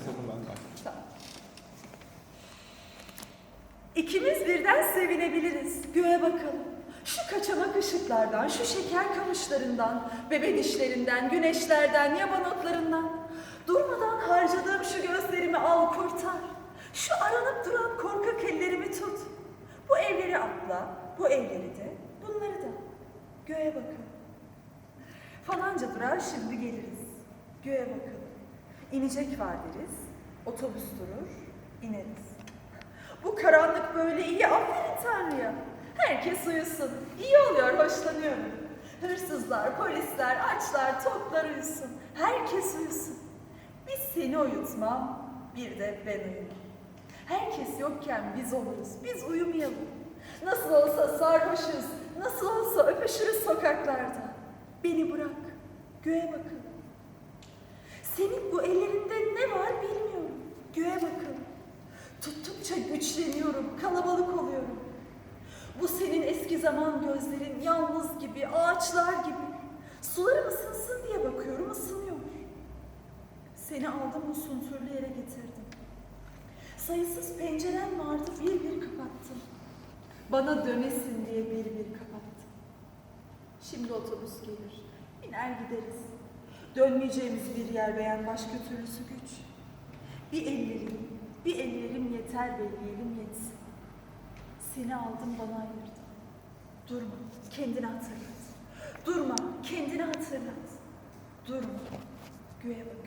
hesabından bak. Tamam. İkimiz birden sevinebiliriz. Göğe bakalım. Şu kaçamak ışıklardan, şu şeker kamışlarından, bebe dişlerinden, güneşlerden, yaban otlarından. Durmadan harcadığım şu gözlerimi al kurtar. Şu aranıp duran korkak ellerimi tut. Bu evleri atla, bu evleri de, bunları da. Göğe bakalım. Falanca durar şimdi geliriz. Göğe bakalım. İnecek var deriz. Otobüs durur, ineriz. Bu karanlık böyle iyi, aferin Tanrı'ya. Herkes uyusun, iyi oluyor, hoşlanıyorum. Hırsızlar, polisler, açlar, toklar uyusun. Herkes uyusun. Biz seni uyutmam, bir de ben uyumam. Herkes yokken biz oluruz, biz uyumayalım. Nasıl olsa sarhoşuz, nasıl olsa öpüşürüz sokaklarda. Beni bırak, göğe bakalım. Senin bu ellerinde ne var bilmiyorum. Göğe bakalım. Tuttukça güçleniyorum, kalabalık oluyorum. Bu senin eski zaman gözlerin yalnız gibi, ağaçlar gibi. Sularım ısınsın diye bakıyorum, ısınıyor. Seni aldım bu sunturlu yere getirdim. Sayısız penceren vardı, bir bir kapattım. Bana dönesin diye bir bir kapattım. Şimdi otobüs gelir, biner gideriz. Dönmeyeceğimiz bir yer beğen başka türlüsü güç. Bir ellerim, bir ellerim yeter belleyelim yetsin. Seni aldım bana ayırdın. Durma, kendini hatırlat. Durma, kendini hatırlat. Durma, göğe bak.